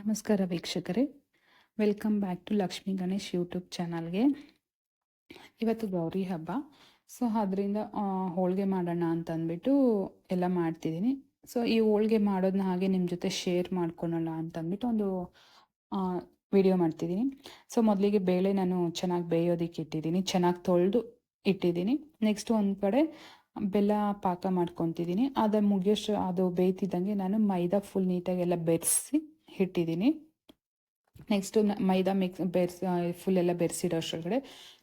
ನಮಸ್ಕಾರ ವೀಕ್ಷಕರೇ. Welcome back to Lakshmi Ganesh YouTube ಚಾನಲ್ಗೆ ಇವತ್ತು ಗೌರಿ ಹಬ್ಬ. ಸೊ ಅದರಿಂದ ಹೋಳಿಗೆ ಮಾಡೋಣ ಅಂತ ಅಂದ್ಬಿಟ್ಟು ಎಲ್ಲ ಮಾಡ್ತಿದ್ದೀನಿ. ಸೊ ಈ ಹೋಳಿಗೆ ಮಾಡೋದನ್ನ ಹಾಗೆ ನಿಮ್ಮ ಜೊತೆ ಶೇರ್ ಮಾಡ್ಕೊಳೋಣ ಅಂತ ಅಂದ್ಬಿಟ್ಟು ಒಂದು ವಿಡಿಯೋ ಮಾಡ್ತಿದ್ದೀನಿ. ಸೊ ಮೊದಲಿಗೆ ಬೇಳೆ ನಾನು ಚೆನ್ನಾಗಿ ಬೇಯೋದಕ್ಕೆ ಇಟ್ಟಿದ್ದೀನಿ. ಚೆನ್ನಾಗಿ ತೊಳೆದು ಇಟ್ಟಿದ್ದೀನಿ. ನೆಕ್ಸ್ಟ್ ಒಂದು ಕಡೆ ಬೆಲ್ಲ ಪಾಕ ಮಾಡ್ಕೊತಿದ್ದೀನಿ. ಅದು ಮುಗಿಯೋಷ್ಟು, ಅದು ಬೇಯ್ತಿದ್ದಂಗೆ ನಾನು ಮೈದಾ ಫುಲ್ ನೀಟಾಗಿ ಎಲ್ಲ ಬೆರೆಸಿ ಇಟ್ಟಿದ್ದೀನಿ ನೆಕ್ಸ್ಟು ಮೈದಾ ಮಿಕ್ಸ್ ಬೆರೆಸಿ ಫುಲ್ ಎಲ್ಲ ಬೆರೆಸಿಡೋ ಅಷ್ಟೊಳಗಡೆ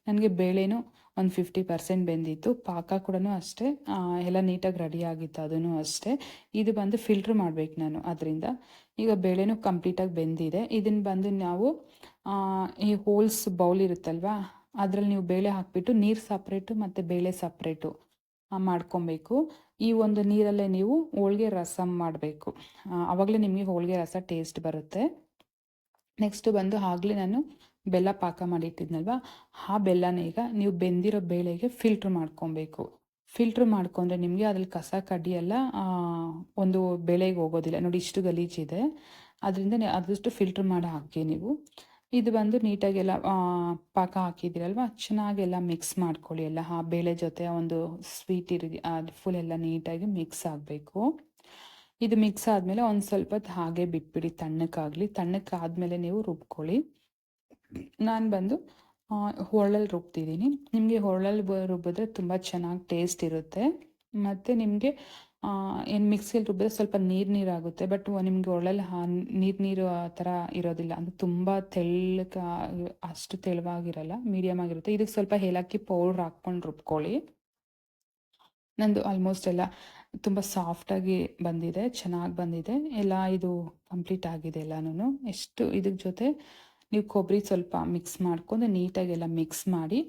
ನನಗೆ ಬೇಳೆನೂ ಒಂದು ಫಿಫ್ಟಿ ಪರ್ಸೆಂಟ್ ಬೆಂದಿತ್ತು. ಪಾಕ ಕೂಡ ಅಷ್ಟೇ. ಎಲ್ಲ ನೀಟಾಗಿ ರೆಡಿ ಆಗಿತ್ತು ಅದೂ ಅಷ್ಟೇ. ಇದು ಬಂದು ಫಿಲ್ಟ್ರ್ ಮಾಡಬೇಕು ನಾನು ಅದರಿಂದ. ಈಗ ಬೇಳೆನೂ ಕಂಪ್ಲೀಟಾಗಿ ಬೆಂದಿದೆ. ಇದನ್ನು ಬಂದು ನಾವು ಈ ಹೋಲ್ಸ್ ಬೌಲ್ ಇರುತ್ತಲ್ವಾ, ಅದರಲ್ಲಿ ನೀವು ಬೇಳೆ ಹಾಕಿಬಿಟ್ಟು ನೀರು ಸಪ್ರೇಟು ಮತ್ತು ಬೇಳೆ ಸಪ್ರೇಟು ಮಾಡ್ಕೊಬೇಕು. ಈ ಒಂದು ನೀರಲ್ಲೇ ನೀವು ಹೋಳಿಗೆ ರಸಂ ಮಾಡಬೇಕು. ಆವಾಗಲೇ ನಿಮಗೆ ಹೋಳಿಗೆ ರಸ ಟೇಸ್ಟ್ ಬರುತ್ತೆ. ನೆಕ್ಸ್ಟ್ ಬಂದು ಆಗಲೇ ನಾನು ಬೆಲ್ಲ ಪಾಕ ಮಾಡಿಟ್ಟಿದ್ನಲ್ವ? ಆ ಬೆಲ್ಲನ ಈಗ ನೀವು ಬೆಂದಿರೋ ಬೇಳೆಗೆ ಫಿಲ್ಟ್ರ್ ಮಾಡ್ಕೊಬೇಕು. ಫಿಲ್ಟ್ರ್ ಮಾಡ್ಕೊಂಡ್ರೆ ನಿಮಗೆ ಅದ್ರಲ್ಲಿ ಕಸ ಕಡ್ಡಿ ಎಲ್ಲ ಒಂದು ಬೆಳೆಗೆ ಹೋಗೋದಿಲ್ಲ. ನೋಡಿ ಇಷ್ಟು ಗಲೀಜಿದೆ ಅದರಿಂದ ಅದಷ್ಟು ಫಿಲ್ಟ್ರ್ ಮಾಡಿ ಹಾಕಿ ನೀವು. ಇದು ಬಂದು ನೀಟಾಗೆಲ್ಲ ಪಾಕ ಹಾಕಿದ್ದೀರಲ್ವ? ಚೆನ್ನಾಗೆಲ್ಲ ಮಿಕ್ಸ್ ಮಾಡ್ಕೊಳ್ಳಿ ಎಲ್ಲ. ಆ ಬೇಳೆ ಜೊತೆ ಒಂದು ಸ್ವೀಟ್ ಇರಿ ಅದು ಫುಲ್ ಎಲ್ಲ ನೀಟಾಗಿ ಮಿಕ್ಸ್ ಆಗಬೇಕು. ಇದು ಮಿಕ್ಸ್ ಆದಮೇಲೆ ಒಂದು ಸ್ವಲ್ಪ ಹಾಗೆ ಬಿಟ್ಬಿಡಿ ತಣ್ಣಕ್ಕಾಗಲಿ ತಣ್ಣಕ್ಕಾದಮೇಲೆ ನೀವು ರುಬ್ಕೊಳ್ಳಿ. ನಾನು ಬಂದು ಹೊರಳಲ್ಲಿ ರುಬ್ತಿದ್ದೀನಿ. ನಿಮಗೆ ಹೊರಳಲ್ಲಿ ರುಬ್ಬಿದ್ರೆ ತುಂಬ ಚೆನ್ನಾಗಿ ಟೇಸ್ಟ್ ಇರುತ್ತೆ. ಮತ್ತು ನಿಮಗೆ ಏನು ಮಿಕ್ಸಿಯಲ್ಲಿ ರುಬ್ಬಿದ್ರೆ ಸ್ವಲ್ಪ ನೀರು ನೀರಾಗುತ್ತೆ ಬಟ್ ನಿಮಗೆ ಒಳ್ಳಲ್ಲಿ ನೀರು ನೀರು ಆ ಥರ ಇರೋದಿಲ್ಲ. ಅಂದರೆ ತುಂಬ ತೆಳ್ಳಗೆ ಅಷ್ಟು ತೆಳುವಾಗಿರಲ್ಲ ಮೀಡಿಯಮ್ ಆಗಿರುತ್ತೆ. ಇದಕ್ಕೆ ಸ್ವಲ್ಪ ಏಲಕ್ಕಿ ಪೌಡ್ರ್ ಹಾಕ್ಕೊಂಡು ರುಬ್ಕೊಳ್ಳಿ. ನಂದು ಆಲ್ಮೋಸ್ಟ್ ಎಲ್ಲ ತುಂಬ ಸಾಫ್ಟಾಗಿ ಬಂದಿದೆ, ಚೆನ್ನಾಗಿ ಬಂದಿದೆ. ಎಲ್ಲ ಇದು ಕಂಪ್ಲೀಟ್ ಆಗಿದೆ ಎಲ್ಲನೂ ಎಷ್ಟು ಇದ್ರ ಜೊತೆ, ನೀವು ಕೊಬ್ಬರಿ ಸ್ವಲ್ಪ ಮಿಕ್ಸ್ ಮಾಡ್ಕೊಂಡು ನೀಟಾಗೆಲ್ಲ ಮಿಕ್ಸ್ ಮಾಡಿ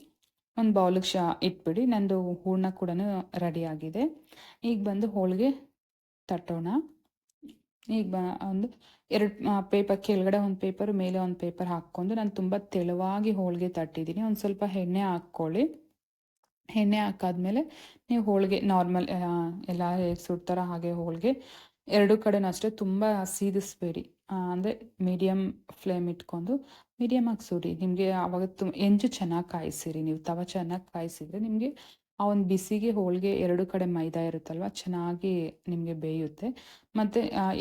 ಒಂದು ಬೌಲಿಗೆ ಶಾ ಇಟ್ಬಿಡಿ, ನಂದು ಹೂರ್ಣ ಕೂಡ ರೆಡಿ ಆಗಿದೆ. ಈಗ ಬಂದು ಹೋಳಿಗೆ ತಟ್ಟೋಣ. ಈಗ ಬ, ಒಂದು ಎರಡು ಪೇಪರ್ ಕೆಳಗಡೆ ಒಂದು ಪೇಪರ್ ಮೇಲೆ ಒಂದು ಪೇಪರ್ ಹಾಕ್ಕೊಂಡು ನಾನು ತುಂಬ ತೆಳುವಾಗಿ ಹೋಳಿಗೆ ತಟ್ಟಿದ್ದೀನಿ ಒಂದು ಸ್ವಲ್ಪ ಎಣ್ಣೆ ಹಾಕ್ಕೊಳ್ಳಿ. ಎಣ್ಣೆ ಹಾಕಾದ್ಮೇಲೆ ನೀವು ಹೋಳಿಗೆ ನಾರ್ಮಲ್ ಎಲ್ಲ ಹೇಗೆ ಸುಡ್ತಾರೋ ಹಾಗೆ ಹೋಳಿಗೆ ಎರಡು ಕಡೆನೂ ಅಷ್ಟೇ ತುಂಬ ಸೀದಿಸ್ಬೇಡಿ. ಅಂದರೆ ಮೀಡಿಯಮ್ ಫ್ಲೇಮ್ ಇಟ್ಕೊಂಡು ಮೀಡಿಯಮಾಗಿ ಸುಡಿ. ನಿಮಗೆ ಆವಾಗ ತುಂಬ ಎಂಜು ಚೆನ್ನಾಗಿ ಕಾಯಿಸಿರಿ. ನೀವು ತವ ಚೆನ್ನಾಗಿ ಕಾಯಿಸಿದ್ರೆ ನಿಮಗೆ ಆ ಒಂದು ಬಿಸಿಗೆ ಹೋಳಿಗೆ ಎರಡು ಕಡೆ ಮೈದಾ ಇರುತ್ತಲ್ವ, ಚೆನ್ನಾಗಿ ನಿಮಗೆ ಬೇಯುತ್ತೆ. ಮತ್ತು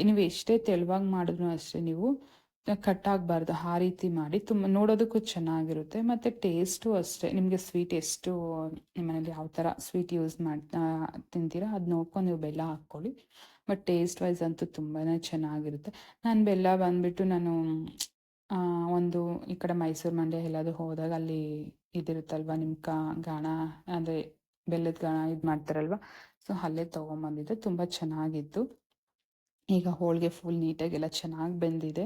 ನೀವು ಎಷ್ಟೇ ತೆಳುವಾಗಿ ಮಾಡಿದ್ರು ಅಷ್ಟೇ ನೀವು ಕಟ್ಟಾಗಬಾರ್ದು ಆ ರೀತಿ ಮಾಡಿ ತುಂಬ ನೋಡೋದಕ್ಕೂ ಚೆನ್ನಾಗಿರುತ್ತೆ. ಮತ್ತು ಟೇಸ್ಟು ಅಷ್ಟೇ. ನಿಮಗೆ ಸ್ವೀಟ್ ಎಷ್ಟು ನಿಮ್ಮನೇಲಿ ಯಾವ ಥರ ಸ್ವೀಟ್ ಯೂಸ್ ಮಾಡಿ ತಿಂತೀರಾ ಅದು ನೋಡ್ಕೊಂಡು ನೀವು ಬೆಲ್ಲ ಹಾಕ್ಕೊಳ್ಳಿ. ಬಟ್ ಟೇಸ್ಟ್ ವೈಸ್ ಅಂತೂ ತುಂಬಾ ಚೆನ್ನಾಗಿರುತ್ತೆ. ನಾನು ಬೆಲ್ಲ ಬಂದುಬಿಟ್ಟು ನಾನು ಒಂದು ಈ ಕಡೆ ಮೈಸೂರು ಮಂಡ್ಯ ಎಲ್ಲಾದರೂ ಹೋದಾಗ ಅಲ್ಲಿ ಇದಿರುತ್ತಲ್ವ ನಿಮ್ಮ ಗಾಣ, ಅಂದರೆ ಬೆಲ್ಲದ ಗಾಣ ಇದು ಮಾಡ್ತಾರಲ್ವ? ಸೊ ಅಲ್ಲೇ ತೊಗೊಂಬಂದಿದ್ದೆ, ತುಂಬ ಚೆನ್ನಾಗಿತ್ತು. ಈಗ ಹೋಳಿಗೆ ಫುಲ್ ನೀಟಾಗೆಲ್ಲ ಚೆನ್ನಾಗಿ ಬೆಂದಿದೆ.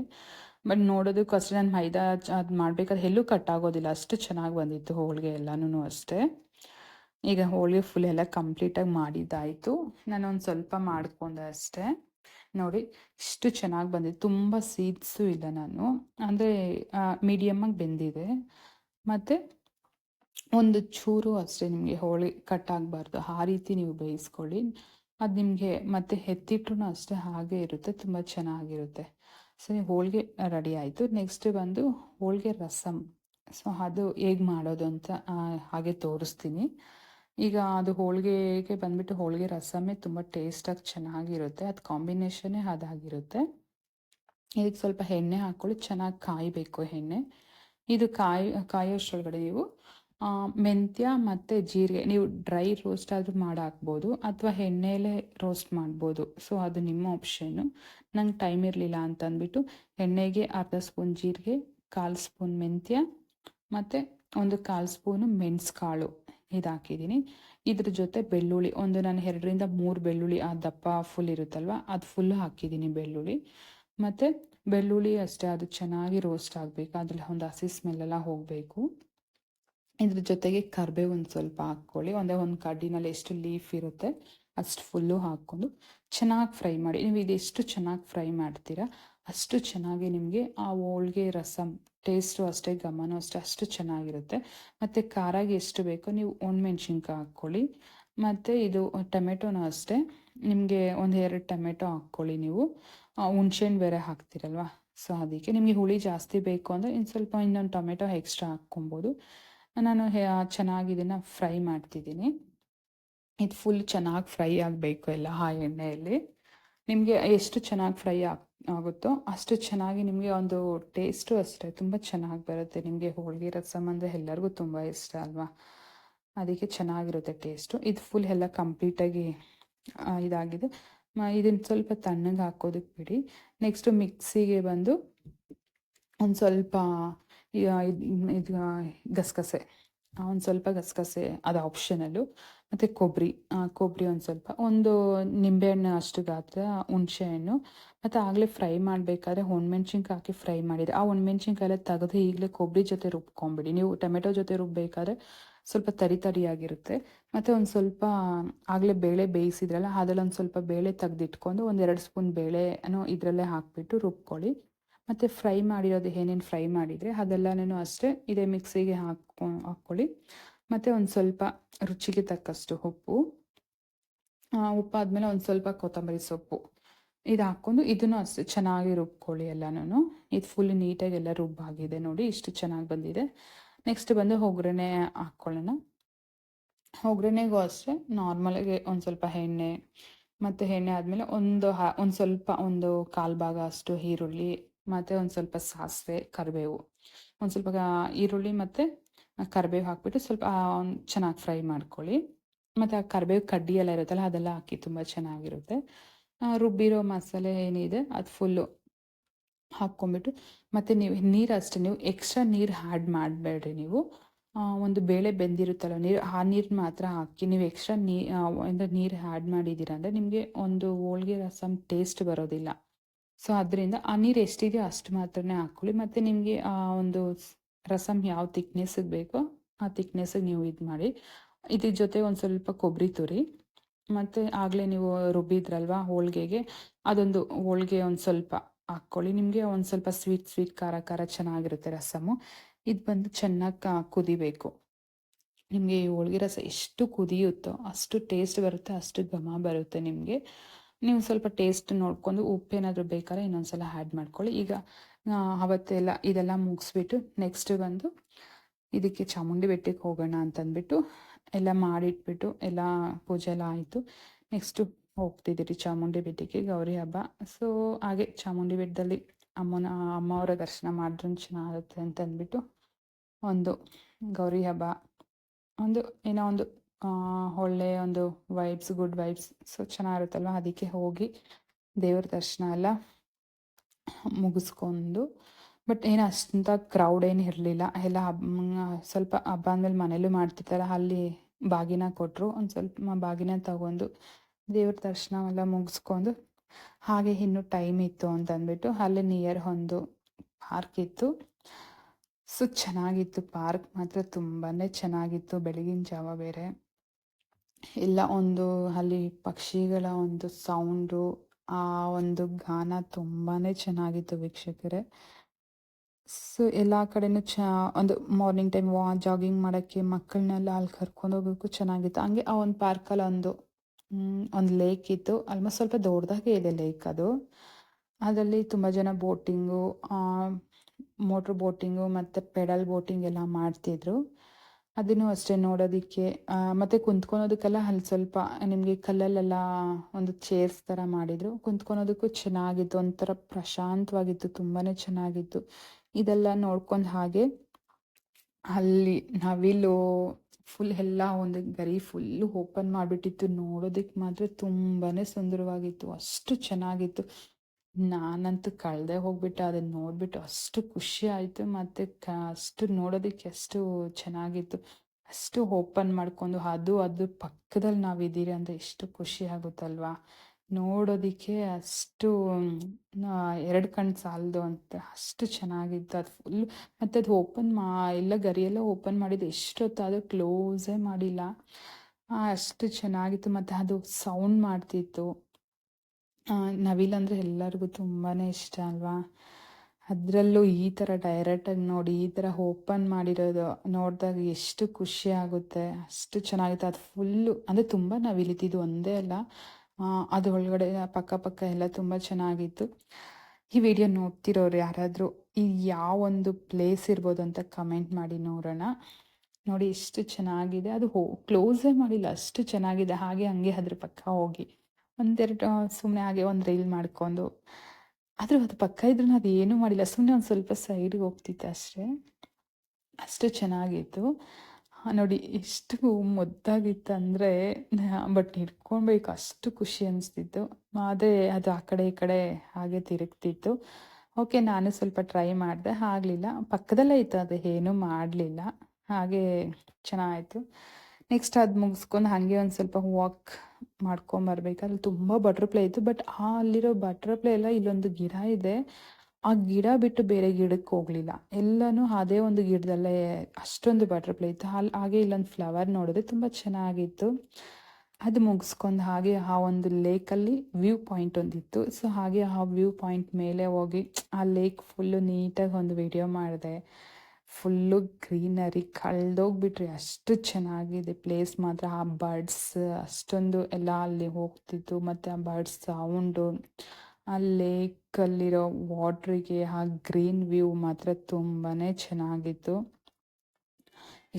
ಬಟ್ ನೋಡೋದಕ್ಕೂ ಅಷ್ಟೇ ನಾನು ಮೈದಾ ಅದು ಮಾಡಬೇಕಾದ್ರೆ ಎಲ್ಲೂ ಕಟ್ಟಾಗೋದಿಲ್ಲ ಅಷ್ಟು ಚೆನ್ನಾಗಿ ಬಂದಿತ್ತು ಹೋಳಿಗೆ ಎಲ್ಲಾನು ಅಷ್ಟೇ. ಈಗ ಹೋಳಿಗೆ ಫುಲ್ ಎಲ್ಲ ಕಂಪ್ಲೀಟಾಗಿ ಮಾಡಿದ್ದಾಯಿತು. ನಾನೊಂದು ಸ್ವಲ್ಪ ಮಾಡ್ಕೊಂಡೆ ಅಷ್ಟೇ. ನೋಡಿ, ಇಷ್ಟು ಚೆನ್ನಾಗಿ ಬಂದಿದೆ. ತುಂಬ ಸೀಡ್ಸು ಇಲ್ಲ ನಾನು. ಅಂದರೆ ಮೀಡಿಯಮ್ಮಾಗಿ ಬೆಂದಿದೆ. ಮತ್ತು ಒಂದು ಚೂರು ಅಷ್ಟೇ ನಿಮಗೆ ಹೋಳಿ ಕಟ್ಟಾಗಬಾರ್ದು. ಆ ರೀತಿ ನೀವು ಬೇಯಿಸ್ಕೊಳ್ಳಿ. ಅದು ನಿಮಗೆ ಮತ್ತೆ ಎತ್ತಿಟ್ರು ಅಷ್ಟೇ ಹಾಗೆ ಇರುತ್ತೆ. ತುಂಬ ಚೆನ್ನಾಗಿರುತ್ತೆ. ಸೊ ಹೋಳಿಗೆ ರೆಡಿ ಆಯಿತು. ನೆಕ್ಸ್ಟ್ ಬಂದು ಹೋಳಿಗೆ ರಸಮ್ ಸೊ, ಅದು ಹೇಗೆ ಮಾಡೋದು ಅಂತ ಹಾಗೆ ತೋರಿಸ್ತೀನಿ. ಈಗ ಅದು ಹೋಳಿಗೆಗೆ ಬಂದ್ಬಿಟ್ಟು ಹೋಳಿಗೆ ರಸಮೇ ತುಂಬ ಟೇಸ್ಟಾಗಿ ಚೆನ್ನಾಗಿರುತ್ತೆ. ಅದು ಕಾಂಬಿನೇಷನ್ನೇ ಅದಾಗಿರುತ್ತೆ ಇದಕ್ಕೆ ಸ್ವಲ್ಪ ಎಣ್ಣೆ ಹಾಕ್ಕೊಳ್ಳಿ, ಚೆನ್ನಾಗಿ ಕಾಯಬೇಕು ಎಣ್ಣೆ. ಇದು ಕಾಯಿ ಕಾಯೋಷ್ಟೊಳಗಡೆ ನೀವು ಮೆಂತ್ಯ ಮತ್ತು ಜೀರಿಗೆ, ನೀವು ಡ್ರೈ ರೋಸ್ಟ್ ಆದರೂ ಮಾಡಿ ಹಾಕ್ಬೋದು ಅಥವಾ ಎಣ್ಣೆಲೇ ರೋಸ್ಟ್ ಮಾಡ್ಬೋದು. ಸೊ, ಅದು ನಿಮ್ಮ ಆಪ್ಷನ್ನು. ನಂಗೆ ಟೈಮ್ ಇರಲಿಲ್ಲ ಅಂತ ಅಂದ್ಬಿಟ್ಟು ಎಣ್ಣೆಗೆ ಅರ್ಧ ಸ್ಪೂನ್ ಜೀರಿಗೆ, ಕಾಲು ಸ್ಪೂನ್ ಮೆಂತ್ಯ ಮತ್ತು ಒಂದು ಕಾಲು ಸ್ಪೂನು ಮೆಣಸು ಕಾಳು ಇದು ಹಾಕಿದ್ದೀನಿ ಇದ್ರ ಜೊತೆ ಬೆಳ್ಳುಳ್ಳಿ, ಒಂದು ನಾನು ಎರಡರಿಂದ ಮೂರು ಬೆಳ್ಳುಳ್ಳಿ, ಆ ದಪ್ಪ ಫುಲ್ ಇರುತ್ತಲ್ವ, ಅದು ಫುಲ್ ಹಾಕಿದ್ದೀನಿ ಬೆಳ್ಳುಳ್ಳಿ. ಮತ್ತು ಬೆಳ್ಳುಳ್ಳಿ ಅಷ್ಟೇ, ಅದು ಚೆನ್ನಾಗಿ ರೋಸ್ಟ್ ಆಗಬೇಕು, ಅದ್ರಲ್ಲಿ ಒಂದು ಹಸಿ ಸ್ಮೆಲ್ಲೆಲ್ಲ ಹೋಗಬೇಕು. ಇದ್ರ ಜೊತೆಗೆ ಕರ್ಬೇವು ಒಂದು ಸ್ವಲ್ಪ ಹಾಕ್ಕೊಳ್ಳಿ, ಒಂದೇ ಒಂದು ಕಡ್ಡಿನಲ್ಲಿ ಎಷ್ಟು ಲೀಫ್ ಇರುತ್ತೆ, ಅಷ್ಟು ಫುಲ್ಲು ಹಾಕ್ಕೊಂಡು ಚೆನ್ನಾಗಿ ಫ್ರೈ ಮಾಡಿ. ನೀವು ಇದೆಷ್ಟು ಚೆನ್ನಾಗಿ ಫ್ರೈ ಮಾಡ್ತೀರಾ, ಅಷ್ಟು ಚೆನ್ನಾಗಿ ನಿಮಗೆ ಆ ಹೋಳ್ಗೆ ರಸಮ್ ಟೇಸ್ಟು ಅಷ್ಟೇ ಘಮನೂ ಅಷ್ಟೇ, ಅಷ್ಟು ಚೆನ್ನಾಗಿರುತ್ತೆ. ಮತ್ತು ಖಾರಾಗಿ ಎಷ್ಟು ಬೇಕೋ ನೀವು ಒಣಮೆಣ್ಸಿನ್ಕಾಯಿ ಹಾಕ್ಕೊಳ್ಳಿ. ಮತ್ತು ಇದು ಟೊಮೆಟೊನೂ ಅಷ್ಟೇ. ನಿಮಗೆ ಒಂದು ಎರಡು ಟೊಮೆಟೊ ಹಾಕ್ಕೊಳ್ಳಿ ನೀವು. ಹುಣ್ಸೆಹಣ್ಣು ಬೇರೆ ಹಾಕ್ತಿರಲ್ವ? ಸೊ, ಅದಕ್ಕೆ ನಿಮಗೆ ಹುಳಿ ಜಾಸ್ತಿ ಬೇಕು ಅಂದರೆ ಇನ್ನು ಸ್ವಲ್ಪ ಇನ್ನೊಂದು ಟೊಮೆಟೊ ಎಕ್ಸ್ಟ್ರಾ ಹಾಕ್ಕೊಬೋದು. ನಾನು ಚೆನ್ನಾಗಿ ಇದನ್ನು ಫ್ರೈ ಮಾಡ್ತಿದ್ದೀನಿ. ಇದು ಫುಲ್ ಚೆನ್ನಾಗಿ ಫ್ರೈ ಆಗಬೇಕು ಎಲ್ಲ, ಆ ಎಣ್ಣೆಯಲ್ಲಿ. ನಿಮಗೆ ಎಷ್ಟು ಚೆನ್ನಾಗಿ ಫ್ರೈ ಆಗ್ ಆಗುತ್ತೋ ಅಷ್ಟು ಚೆನ್ನಾಗಿ ನಿಮಗೆ ಒಂದು ಟೇಸ್ಟು ಅಷ್ಟೇ, ತುಂಬ ಚೆನ್ನಾಗಿ ಬರುತ್ತೆ. ನಿಮಗೆ ಹೋಳಿಗೆ ರಸಮ್ ಅಂದರೆ ಎಲ್ಲರಿಗೂ ತುಂಬ ಇಷ್ಟ ಅಲ್ವಾ? ಅದಕ್ಕೆ ಚೆನ್ನಾಗಿರುತ್ತೆ ಟೇಸ್ಟು ಇದು ಫುಲ್ ಎಲ್ಲ ಕಂಪ್ಲೀಟಾಗಿ ಇದಾಗಿದೆ. ಇದನ್ನು ಸ್ವಲ್ಪ ತಣ್ಣಗೆ ಹಾಕೋದಕ್ಕೆ ಬಿಡಿ. ನೆಕ್ಸ್ಟು ಮಿಕ್ಸಿಗೆ ಬಂದು ಒಂದು ಸ್ವಲ್ಪ ಇದು ಗಸಗಸೆ. ಒಂದು ಸ್ವಲ್ಪ ಗಸಗಸೆ, ಅದು ಆಪ್ಷನಲ್ಲು ಮತ್ತು ಕೊಬ್ಬರಿ ಕೊಬ್ಬರಿ ಒಂದು ಸ್ವಲ್ಪ. ಒಂದು ನಿಂಬೆಹಣ್ಣು ಅಷ್ಟು ಗಾತ್ರ ಹುಣಸೆಹಣ್ಣು. ಮತ್ತು ಆಗಲೇ ಫ್ರೈ ಮಾಡಬೇಕಾದ್ರೆ ಒಣಮೆಣ್ಸಿನ್ಕಾಯಿ ಹಾಕಿ ಫ್ರೈ ಮಾಡಿದೆ ಆ ಒಣಮೆಣ್ಸಿನ್ಕಾಯೆಲ್ಲ ತೆಗೆದು ಈಗಲೇ ಕೊಬ್ಬರಿ ಜೊತೆ ರುಬ್ಕೊಂಬಿಡಿ. ನೀವು ಟೊಮೆಟೊ ಜೊತೆ ರುಬ್ಬೇಕಾದ್ರೆ ಸ್ವಲ್ಪ ತರಿ ತರಿಯಾಗಿರುತ್ತೆ. ಮತ್ತು ಒಂದು ಸ್ವಲ್ಪ, ಆಗಲೇ ಬೇಳೆ ಬೇಯಿಸಿದ್ರಲ್ಲ, ಅದರಲ್ಲಿ ಒಂದು ಸ್ವಲ್ಪ ಬೇಳೆ ತೆಗೆದಿಟ್ಕೊಂಡು ಒಂದು ಎರಡು ಸ್ಪೂನ್ ಬೇಳೆನೂ ಇದರಲ್ಲೇ ಹಾಕಿಬಿಟ್ಟು ರುಬ್ಕೊಳ್ಳಿ. ಮತ್ತು ಫ್ರೈ ಮಾಡಿರೋದು ಏನೇನು ಫ್ರೈ ಮಾಡಿದರೆ ಅದೆಲ್ಲನೂ ಅಷ್ಟೇ, ಇದೇ ಮಿಕ್ಸಿಗೆ ಹಾಕ್ಕೊ, ಹಾಕ್ಕೊಳ್ಳಿ. ಮತ್ತು ಒಂದು ಸ್ವಲ್ಪ ರುಚಿಗೆ ತಕ್ಕಷ್ಟು ಉಪ್ಪು. ಉಪ್ಪಾದ್ಮೇಲೆ ಒಂದು ಸ್ವಲ್ಪ ಕೊತ್ತಂಬರಿ ಸೊಪ್ಪು. ಇದು ಹಾಕ್ಕೊಂಡು ಇದನ್ನು ಅಷ್ಟೇ ಚೆನ್ನಾಗಿ ರುಬ್ಕೊಳ್ಳಿ ಎಲ್ಲನೂ ಇದು ಫುಲ್ ನೀಟಾಗಿ ಎಲ್ಲ ರುಬ್ಬಾಗಿದೆ ನೋಡಿ, ಇಷ್ಟು ಚೆನ್ನಾಗಿ ಬಂದಿದೆ. ನೆಕ್ಸ್ಟ್ ಬಂದು ಒಗ್ಗರಣೆ ಹಾಕ್ಕೊಳ್ಳೋಣ ಒಗ್ಗರಣೆಗೂ ಅಷ್ಟೇ ನಾರ್ಮಲಾಗಿ ಒಂದು ಸ್ವಲ್ಪ ಎಣ್ಣೆ, ಮತ್ತು ಎಣ್ಣೆ ಆದಮೇಲೆ ಒಂದು ಹಾ, ಒಂದು ಸ್ವಲ್ಪ ಒಂದು ಕಾಲು ಭಾಗ ಅಷ್ಟು ಈರುಳ್ಳಿ, ಮತ್ತು ಒಂದು ಸ್ವಲ್ಪ ಸಾಸಿವೆ, ಕರಿಬೇವು. ಒಂದು ಸ್ವಲ್ಪ ಈರುಳ್ಳಿ ಮತ್ತು ಕರಿಬೇವು ಹಾಕ್ಬಿಟ್ಟು ಸ್ವಲ್ಪ ಚೆನ್ನಾಗಿ ಫ್ರೈ ಮಾಡ್ಕೊಳ್ಳಿ. ಮತ್ತು ಆ ಕರಿಬೇವು ಕಡ್ಡಿ ಎಲ್ಲ ಇರುತ್ತಲ್ಲ, ಅದೆಲ್ಲ ಹಾಕಿ ತುಂಬ ಚೆನ್ನಾಗಿರುತ್ತೆ. ರುಬ್ಬಿರೋ ಮಸಾಲೆ ಏನಿದೆ, ಅದು ಫುಲ್ಲು ಹಾಕ್ಕೊಂಬಿಟ್ಟು ಮತ್ತು ನೀವು ನೀರು ಅಷ್ಟೇ, ನೀವು ಎಕ್ಸ್ಟ್ರಾ ನೀರು ಆ್ಯಡ್ ಮಾಡಬೇಡ್ರಿ ನೀವು. ಒಂದು ಬೇಳೆ ಬೆಂದಿರುತ್ತಲ್ಲ, ನೀರು, ಆ ನೀರು ಮಾತ್ರ ಹಾಕಿ, ನೀವು ಎಕ್ಸ್ಟ್ರಾ ನೀ ಅಂದರೆ ನೀರು ಆ್ಯಡ್ ಮಾಡಿದ್ದೀರ ಅಂದರೆ ನಿಮಗೆ ಒಂದು ಹೋಳಿಗೆ ರಸಮ್ ಟೇಸ್ಟ್ ಬರೋದಿಲ್ಲ. ಸೊ, ಅದರಿಂದ ಆ ನೀರು ಎಷ್ಟಿದೆಯೋ ಅಷ್ಟು ಮಾತ್ರನೇ ಹಾಕ್ಕೊಳ್ಳಿ. ಮತ್ತು ನಿಮಗೆ ಒಂದು ರಸಮ್ ಯಾವ ತಿಕ್ನೆಸ್ಸಿಗೆ ಬೇಕೋ ಆ ತಿಕ್ನೆಸ್ಸಿಗೆ ನೀವು ಇದು ಮಾಡಿ. ಇದ್ರ ಜೊತೆ ಒಂದು ಸ್ವಲ್ಪ ಕೊಬ್ಬರಿ ತುರಿ ಮತ್ತು ಆಗಲೇ ನೀವು ರುಬ್ಬಿದ್ರಲ್ವ ಹೋಳಿಗೆಗೆ ಅದೊಂದು ಹೋಳ್ಗೆ ಒಂದು ಸ್ವಲ್ಪ ಹಾಕ್ಕೊಳ್ಳಿ. ನಿಮಗೆ ಒಂದು ಸ್ವಲ್ಪ ಸ್ವೀಟ್ ಸ್ವೀಟ್ ಖಾರ ಖಾರ ಚೆನ್ನಾಗಿರುತ್ತೆ ರಸಮು. ಇದು ಬಂದು ಚೆನ್ನಾಗಿ ಕುದಿಬೇಕು. ನಿಮಗೆ ಈ ಹೋಳ್ಗೆ ರಸ ಎಷ್ಟು ಕುದಿಯುತ್ತೋ ಅಷ್ಟು ಟೇಸ್ಟ್ ಬರುತ್ತೆ, ಅಷ್ಟು ಘಮ ಬರುತ್ತೆ ನಿಮಗೆ. ನೀವು ಸ್ವಲ್ಪ ಟೇಸ್ಟ್ ನೋಡ್ಕೊಂಡು ಉಪ್ಪೇನಾದರೂ ಬೇಕಾದ್ರೆ ಇನ್ನೊಂದ್ಸಲ ಆ್ಯಡ್ ಮಾಡ್ಕೊಳ್ಳಿ. ಈಗ ಅವತ್ತೆಲ್ಲ ಇದೆಲ್ಲ ಮುಗಿಸ್ಬಿಟ್ಟು ನೆಕ್ಸ್ಟ್ ಬಂದು ಇದಕ್ಕೆ ಚಾಮುಂಡಿ ಬೆಟ್ಟಕ್ಕೆ ಹೋಗೋಣ ಅಂತಂದ್ಬಿಟ್ಟು ಎಲ್ಲ ಮಾಡಿಟ್ಬಿಟ್ಟು ಎಲ್ಲ ಪೂಜೆ ಎಲ್ಲ ಆಯಿತು. ನೆಕ್ಸ್ಟು ಹೋಗ್ತಿದ್ದೀರಿ ಚಾಮುಂಡಿ ಬೆಟ್ಟಕ್ಕೆ, ಗೌರಿ ಹಬ್ಬ. ಸೊ ಹಾಗೆ ಚಾಮುಂಡಿ ಬೆಟ್ಟದಲ್ಲಿ ಅಮ್ಮನ, ಅಮ್ಮವರ ದರ್ಶನ ಮಾಡಿದ್ರು ಚೆನ್ನಾಗುತ್ತೆ ಅಂತ ಅಂದ್ಬಿಟ್ಟು ಒಂದು ಗೌರಿ ಹಬ್ಬ, ಒಂದು ಏನೋ ಒಂದು ಒಳ್ಳೆಯ ಒಂದು ವೈಬ್ಸ್ ಗುಡ್ ವೈಬ್ಸ್ ಸೊ ಚೆನ್ನಾಗಿರುತ್ತಲ್ವ? ಅದಕ್ಕೆ ಹೋಗಿ ದೇವ್ರ ದರ್ಶನ ಎಲ್ಲ ಮುಗಿಸ್ಕೊಂಡು, ಬಟ್ ಏನು ಅಷ್ಟಂತ ಕ್ರೌಡ್ ಏನು ಇರಲಿಲ್ಲ. ಎಲ್ಲ ಸ್ವಲ್ಪ ಹಬ್ಬ ಅಂದಮೇಲೆ ಮನೇಲೂ ಮಾಡ್ತಿರ್ತಾರೆ. ಅಲ್ಲಿ ಬಾಗಿನ ಕೊಟ್ಟರು ಒಂದು ಸ್ವಲ್ಪ ಬಾಗಿನ ತಗೊಂಡು ದೇವ್ರ ದರ್ಶನ ಎಲ್ಲ ಮುಗಿಸ್ಕೊಂಡು, ಹಾಗೆ ಇನ್ನೂ ಟೈಮ್ ಇತ್ತು ಅಂತ ಅಂದ್ಬಿಟ್ಟು ಅಲ್ಲಿ ನಿಯರ್ ಒಂದು ಪಾರ್ಕ್ ಇತ್ತು. ಸೊ, ಚೆನ್ನಾಗಿತ್ತು ಪಾರ್ಕ್ ಮಾತ್ರ. ತುಂಬಾ ಚೆನ್ನಾಗಿತ್ತು. ಬೆಳಗಿನ ಜಾವ ಬೇರೆ. ಎಲ್ಲ ಒಂದು ಅಲ್ಲಿ ಪಕ್ಷಿಗಳ ಒಂದು ಸೌಂಡು ಆ ಒಂದು ಗಾನ ತುಂಬಾ ಚೆನ್ನಾಗಿತ್ತು ವೀಕ್ಷಕರೇ. ಸೊ, ಎಲ್ಲ ಕಡೆನೂ ಚ, ಒಂದು ಮಾರ್ನಿಂಗ್ ಟೈಮ್ ವಾ ಜಾಗಿಂಗ್ ಮಾಡೋಕ್ಕೆ ಮಕ್ಕಳನ್ನೆಲ್ಲ ಅಲ್ಲಿ ಕರ್ಕೊಂಡು ಹೋಗೋಕ್ಕೂ ಚೆನ್ನಾಗಿತ್ತು. ಹಂಗೆ ಆ ಒಂದು ಪಾರ್ಕಲ್ಲಿ ಒಂದು ಒಂದು ಲೇಕ್ ಇತ್ತು. ಆಲ್ಮೋಸ್ಟ್ ಸ್ವಲ್ಪ ದೊಡ್ಡದಾಗೆ ಇದೆ ಲೇಕ್ ಅದು. ಅದರಲ್ಲಿ ತುಂಬ ಜನ ಬೋಟಿಂಗು ಮೋಟ್ರ್ ಬೋಟಿಂಗು ಮತ್ತು ಪೆಡಲ್ ಬೋಟಿಂಗ್ ಎಲ್ಲ ಮಾಡ್ತಿದ್ರು. ಅದನ್ನು ಅಷ್ಟೇ ನೋಡೋದಕ್ಕೆ. ಮತ್ತು ಕುಂತ್ಕೊಳೋದಕ್ಕೆಲ್ಲ ಅಲ್ಲಿ ಸ್ವಲ್ಪ ನಿಮಗೆ ಕಲ್ಲಲ್ಲೆಲ್ಲ ಒಂದು ಚೇರ್ಸ್ ಥರ ಮಾಡಿದರು. ಕುಂತ್ಕೊಳೋದಕ್ಕೂ ಚೆನ್ನಾಗಿತ್ತು, ಒಂಥರ ಪ್ರಶಾಂತವಾಗಿತ್ತು ತುಂಬಾ ಚೆನ್ನಾಗಿತ್ತು. ಇದೆಲ್ಲ ನೋಡ್ಕೊಂಡು ಹಾಗೆ ಅಲ್ಲಿ ನವಿಲು ಫುಲ್ ಎಲ್ಲ ಒಂದು ಗರಿ ಫುಲ್ಲು ಓಪನ್ ಮಾಡಿಬಿಟ್ಟಿತ್ತು. ನೋಡೋದಕ್ಕೆ ಮಾತ್ರ ತುಂಬಾ ಸುಂದರವಾಗಿತ್ತು. ಅಷ್ಟು ಚೆನ್ನಾಗಿತ್ತು. ನಾನಂತೂ ಕಳೆದೇ ಹೋಗ್ಬಿಟ್ಟೆ ಅದನ್ನು ನೋಡಿಬಿಟ್ಟು ಅಷ್ಟು ಖುಷಿ ಆಯಿತು ಮತ್ತು ಅಷ್ಟು ನೋಡೋದಕ್ಕೆ ಅಷ್ಟು ಚೆನ್ನಾಗಿತ್ತು. ಅಷ್ಟು ಓಪನ್ ಮಾಡ್ಕೊಂಡು ಅದು ಅದು ಪಕ್ಕದಲ್ಲಿ ನಾವಿದ್ದೀರಿ ಅಂತ ಎಷ್ಟು ಖುಷಿ ಆಗುತ್ತಲ್ವಾ? ನೋಡೋದಕ್ಕೆ ಅಷ್ಟು ಎರಡು ಕಣ್ಣು ಸಾಲದು ಅಂತ ಅಷ್ಟು ಚೆನ್ನಾಗಿತ್ತು. ಅದು ಫುಲ್ ಮತ್ತು ಅದು ಓಪನ್ ಮಾ, ಎಲ್ಲ ಗರಿಯೆಲ್ಲ ಓಪನ್ ಮಾಡಿದ್ದು ಎಷ್ಟೊತ್ತು ಅದು ಕ್ಲೋಸೇ ಮಾಡಿಲ್ಲ. ಅಷ್ಟು ಚೆನ್ನಾಗಿತ್ತು. ಮತ್ತು ಅದು ಸೌಂಡ್ ಮಾಡ್ತಿತ್ತು. ನವಿಲಂದರೆ ಎಲ್ಲರಿಗೂ ತುಂಬಾ ಇಷ್ಟ ಅಲ್ವಾ? ಅದರಲ್ಲೂ ಈ ಥರ ಡೈರೆಕ್ಟಾಗಿ ನೋಡಿ, ಈ ಥರ ಓಪನ್ ಮಾಡಿರೋದು ನೋಡಿದಾಗ ಎಷ್ಟು ಖುಷಿ ಆಗುತ್ತೆ, ಅಷ್ಟು ಚೆನ್ನಾಗಿತ್ತು. ಅದು ಫುಲ್ಲು ಅಂದರೆ ತುಂಬ ನವಿಲಿತಿದ್ದು ಒಂದೇ ಅಲ್ಲ ಅದು ಒಳಗಡೆ ಪಕ್ಕ ಪಕ್ಕ ಎಲ್ಲ ತುಂಬ ಚೆನ್ನಾಗಿತ್ತು. ಈ ವಿಡಿಯೋ ನೋಡ್ತಿರೋರು ಯಾರಾದರೂ ಈ ಯಾವ ಒಂದು ಪ್ಲೇಸ್ ಇರ್ಬೋದು ಅಂತ ಕಮೆಂಟ್ ಮಾಡಿ ನೋಡೋಣ. ನೋಡಿ, ಎಷ್ಟು ಚೆನ್ನಾಗಿದೆ. ಅದು ಹೋ ಕ್ಲೋಸೇ ಮಾಡಿಲ್ಲ, ಅಷ್ಟು ಚೆನ್ನಾಗಿದೆ. ಹಾಗೆ ಹಂಗೆ ಅದ್ರ ಪಕ್ಕ ಹೋಗಿ. ಒಂದೆರಡು ಸುಮ್ಮನೆ ಹಾಗೆ ಒಂದು ರೈಲ್ ಮಾಡ್ಕೊಂಡು. ಆದರೂ ಅದು ಪಕ್ಕ ಇದ್ರೂ ಅದು ಏನೂ ಮಾಡಿಲ್ಲ. ಸುಮ್ಮನೆ ಒಂದು ಸ್ವಲ್ಪ ಸೈಡ್ಗೆ ಹೋಗ್ತಿತ್ತು ಅಷ್ಟೇ. ಅಷ್ಟು ಚೆನ್ನಾಗಿತ್ತು. ನೋಡಿ ಎಷ್ಟು ಮುದ್ದಾಗಿತ್ತು ಅಂದರೆ ಬಟ್ ಹಿಡ್ಕೊಳ್ಬೇಕು. ಅಷ್ಟು ಖುಷಿ ಅನಿಸ್ತಿತ್ತು. ಆದರೆ ಅದು ಆ ಕಡೆ ಈ ಕಡೆ ಹಾಗೆ ತಿರುಗ್ತಿತ್ತು. ಓಕೆ, ನಾನು ಸ್ವಲ್ಪ ಟ್ರೈ ಮಾಡಿದೆ. ಆಗಲಿಲ್ಲ. ಪಕ್ಕದಲ್ಲೇ ಇತ್ತು ಅದು. ಏನೂ ಮಾಡಲಿಲ್ಲ. ಹಾಗೆ ಚೆನ್ನಾಗಿತ್ತು. ನೆಕ್ಸ್ಟ್ ಅದು ಮುಗಿಸ್ಕೊಂಡು ಹಾಗೆ ಒಂದು ಸ್ವಲ್ಪ ವಾಕ್ ಮಾಡ್ಕೊಂಬರ್ಬೇಕು. ಅಲ್ಲಿ ತುಂಬ ಬಟರ್ಫ್ಲೈ ಇತ್ತು ಬಟ್ ಆ ಅಲ್ಲಿರೋ ಬಟರ್ಫ್ಲೈ ಎಲ್ಲ ಇಲ್ಲೊಂದು ಗಿಡ ಇದೆ. ಆ ಗಿಡ ಬಿಟ್ಟು ಬೇರೆ ಗಿಡಕ್ಕೆ ಹೋಗಲಿಲ್ಲ. ಎಲ್ಲನೂ ಅದೇ ಒಂದು ಗಿಡದಲ್ಲೇ ಅಷ್ಟೊಂದು ಬಟರ್ಫ್ಲೈ ಇತ್ತು. ಅಲ್ಲಿ ಹಾಗೆ ಇಲ್ಲೊಂದು ಫ್ಲವರ್ ನೋಡಿದೆ ತುಂಬ ಚೆನ್ನಾಗಿತ್ತು. ಅದು ಮುಗಿಸ್ಕೊಂಡು ಹಾಗೆ ಆ ಒಂದು ಲೇಕಲ್ಲಿ ವ್ಯೂ ಪಾಯಿಂಟ್ ಒಂದಿತ್ತು ಸೊ ಹಾಗೆ ಆ ವ್ಯೂ ಪಾಯಿಂಟ್ ಮೇಲೆ ಹೋಗಿ ಆ ಲೇಕ್ ಫುಲ್ಲು ನೀಟಾಗಿ ಒಂದು ವಿಡಿಯೋ ಮಾಡಿದೆ. ಫುಲ್ಲು ಗ್ರೀನರಿ, ಕಳೆದೋಗ್ಬಿಟ್ರಿ ಅಷ್ಟು ಚೆನ್ನಾಗಿದೆ ಪ್ಲೇಸ್ ಮಾತ್ರ. ಆ ಬರ್ಡ್ಸ್ ಅಷ್ಟೊಂದು ಎಲ್ಲ ಅಲ್ಲಿ ಹೋಗ್ತಿತ್ತು. ಮತ್ತು ಆ ಬರ್ಡ್ಸ್ ಸೌಂಡು ಆ ಲೇಕಲ್ಲಿರೋ ವಾಟ್ರಿಗೆ ಆ ಗ್ರೀನ್ ವ್ಯೂ ಮಾತ್ರ ತುಂಬಾ ಚೆನ್ನಾಗಿತ್ತು.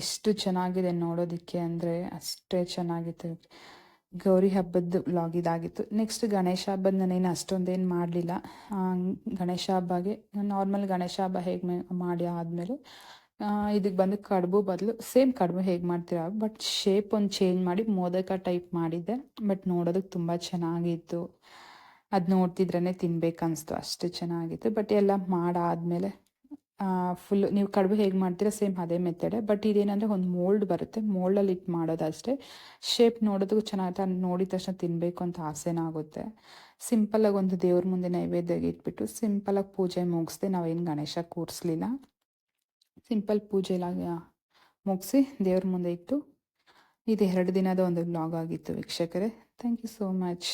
ಎಷ್ಟು ಚೆನ್ನಾಗಿದೆ ನೋಡೋದಕ್ಕೆ ಅಂದರೆ ಅಷ್ಟೇ ಚೆನ್ನಾಗಿತ್ತು. ಗೌರಿ ಹಬ್ಬದ ವ್ಲಾಗ್ ಇದಾಗಿತ್ತು. ನೆಕ್ಸ್ಟ್ ಗಣೇಶ ಹಬ್ಬದ ನಾನೇನು ಅಷ್ಟೊಂದೇನು ಮಾಡಲಿಲ್ಲ. ಗಣೇಶ ಹಬ್ಬಗೆ ನಾರ್ಮಲ್ ಗಣೇಶ ಹಬ್ಬ ಹೇಗೆ ಮಾಡಿ ಆದಮೇಲೆ ಇದಕ್ಕೆ ಬಂದು ಕಡುಬು ಬದಲು ಸೇಮ್ ಕಡುಬು ಹೇಗೆ ಮಾಡ್ತೀರ ಬಟ್ ಶೇಪ್ ಒಂದು ಚೇಂಜ್ ಮಾಡಿ ಮೋದಕ ಟೈಪ್ ಮಾಡಿದ್ದೆ ಬಟ್ ನೋಡೋದಕ್ಕೆ ತುಂಬ ಚೆನ್ನಾಗಿತ್ತು. ಅದು ನೋಡ್ತಿದ್ರೇ ತಿನ್ಬೇಕನ್ನಿಸ್ತು ಅಷ್ಟು ಚೆನ್ನಾಗಿತ್ತು ಬಟ್ ಎಲ್ಲ ಮಾಡಾದಮೇಲೆ ಫುಲ್ಲು ನೀವು ಕಡುಬು ಹೇಗೆ ಮಾಡ್ತೀರಾ ಸೇಮ್ ಅದೇ ಮೆಥಡೆ ಬಟ್ ಇದೇನಂದರೆ ಒಂದು ಮೋಲ್ಡ್ ಬರುತ್ತೆ. ಮೋಲ್ಡಲ್ಲಿ ಇಟ್ಟು ಮಾಡೋದಷ್ಟೇ. ಶೇಪ್ ನೋಡೋದಕ್ಕೂ ಚೆನ್ನಾಗುತ್ತೆ ಅದು ನೋಡಿದ ತಕ್ಷಣ ತಿನ್ನಬೇಕು ಅಂತ ಆಸೆನೂ ಆಗುತ್ತೆ. ಸಿಂಪಲಾಗಿ ಒಂದು ದೇವ್ರ ಮುಂದೆ ನೈವೇದ್ಯಗೆ ಇಟ್ಬಿಟ್ಟು ಸಿಂಪಲಾಗಿ ಪೂಜೆ ಮುಗಿಸ್ದೆ ನಾವೇನು ಗಣೇಶ ಕೂರಿಸ್ಲಿಲ್ಲ. ಸಿಂಪಲ್ ಪೂಜೆ ಮುಗಿಸಿ ದೇವ್ರ ಮುಂದೆ ಇಟ್ಟು ಇದು ಎರಡು ದಿನದ ಒಂದು ವ್ಲಾಗ್ ಆಗಿತ್ತು ವೀಕ್ಷಕರೇ. Thank you so much